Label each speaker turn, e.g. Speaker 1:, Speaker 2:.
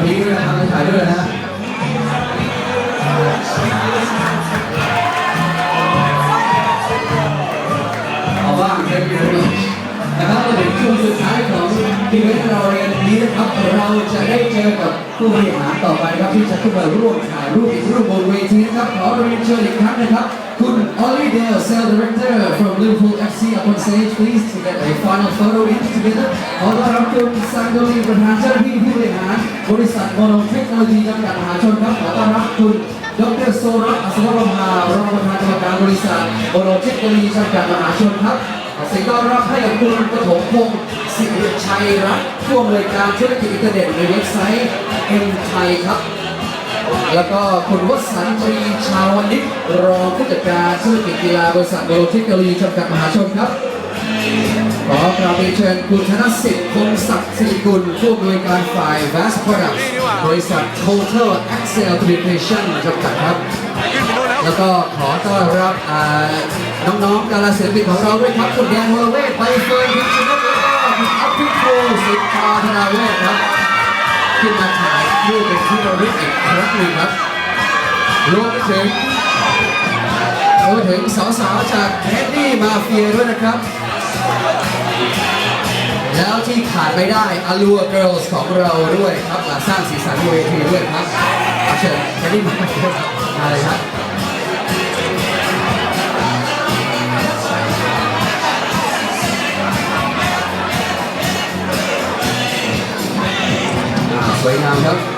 Speaker 1: วันนี้ด้วยนะครับถ่ายด้วยนะเอาบ้างเช่นกันนะครับมาถึงช่วงสุดท้ายของทีมเราเรียนนี้นะครับเราจะได้เจอกับผู้บริหารต่อไปครับที่จะขึ้นมาร่วมถ่ายรูปอีกรูปบนเวทีนะครับขอเรียนเชิญอีกครั้งนะครับคุณ Ollie Dale Sales Director from Liverpool FC up on stage please to get a final photo in together ขอต้อนรับคุณซังโดลีประธานเจ้าหน้าที่ผู้บริหาร บริษัทโมโนเทคโนโลยีจำกัดมหาชนครับขอต้อนรับคุณดรโซรัตอัศวรภารองประธานกรรมการบริษัทโมโนเทคโนโลยีจำกัดมหาชนครับขอเสียงต้อนรับให้กับคุณปฐมพงศ์สิริชัยรัตน์ผู้อำนวยการธุรกิจอินเทอร์เน็ตในเว็บไซต์เอ็มไทยครับแล้วก็คุณวสันต์ตรีชาวนิชรองผู้จัดการธุรกิจกีฬาบริษัทโมโนเทคโนโลยีจำกัดมหาชนครับ ขอกราบเรียนเชิญคุณธนสิทธิ์คงศักดิ์สิริกุลผู้อำนวยการฝ่าย Vast Products บริษัท Total Excel Communication จำกัดครับ แล้วก็ขอต้อนรับน้องๆดาราศิลปินของเราด้วยครับ คุณแดนวรเวทใบเฟิร์นพิชนกแล้วก็คุณอัพพิโคสิทธาธนาเวทครับขึ้นมาถ่ายรูปเป็นที่ระลึกอีกครั้งหนึ่งครับรวมถึงรวมถึงสาวๆจากแคดดี้มาเฟียด้วยนะครับ แล้วที่ขาดไม่ได้อ l ัวเกิร์ลส์ของเราด้วยครับมาสร้างสีสันเวทีด้วยครับเชิญแคดดี้มาเฟียมาเลยครับสวยงามครับ